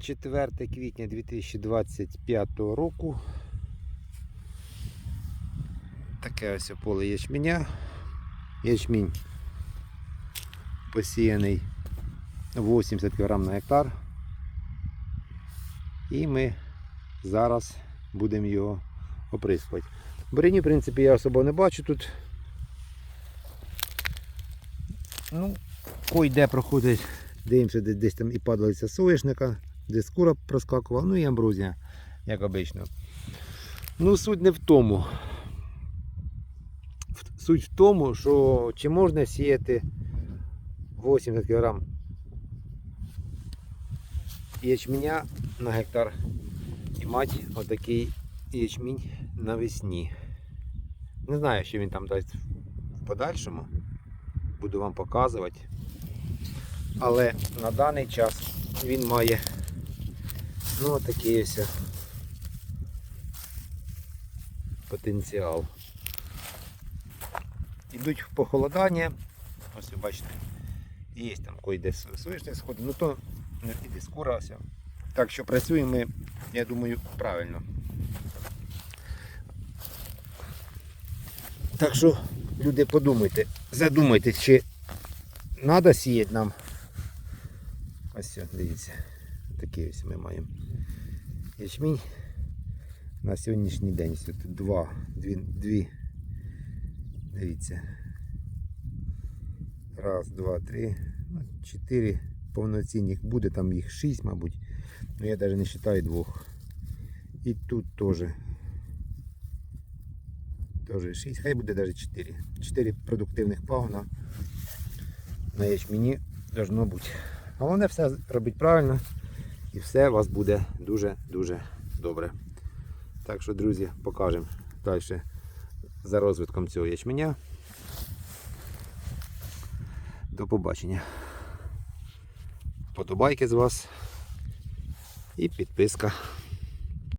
4 квітня 2025 року. Таке ось поле ячменя. Ячмінь посіяний 80 кг на гектар. І ми зараз будемо його оприскувати. Буряні, в принципі, я особо не бачу тут. Ну, кой де проходить, дивимося, десь, там і падалиця соняшника, десь кура проскакувала, ну і амброзія, як обично. Ну, суть не в тому. Суть в тому, що чи можна сіяти 80 кг ячменя на гектар і мати отакий ячмінь навесні. Не знаю, що він там дасть в подальшому. Буду вам показувати. Але на даний час він має ну такий ось потенціал. Ідуть в похолодання. Ось ви бачите. Є там койде соняшник сходи, ну то не іде скоро. ось. Так що працюємо, я думаю, правильно. Так що, люди, подумайте, задумайтесь, чи треба сіяти нам. Ось дивіться. Такий ось ми маємо ячмінь на сьогоднішній день. Тут два, дві, дві. Дивіться. Раз, два, три, ну, чотири повноцінних буде, там їх шість, мабуть. Ну я навіть не вважаю двох. І тут теж. Тоже 6, хай буде навіть 4. 4 продуктивних пагона на ячмені должно бути. Головне все робити правильно і все у вас буде дуже-дуже добре. Так що, друзі, покажемо далі за розвитком цього ячменя. До побачення. Подобайки з вас і підписка.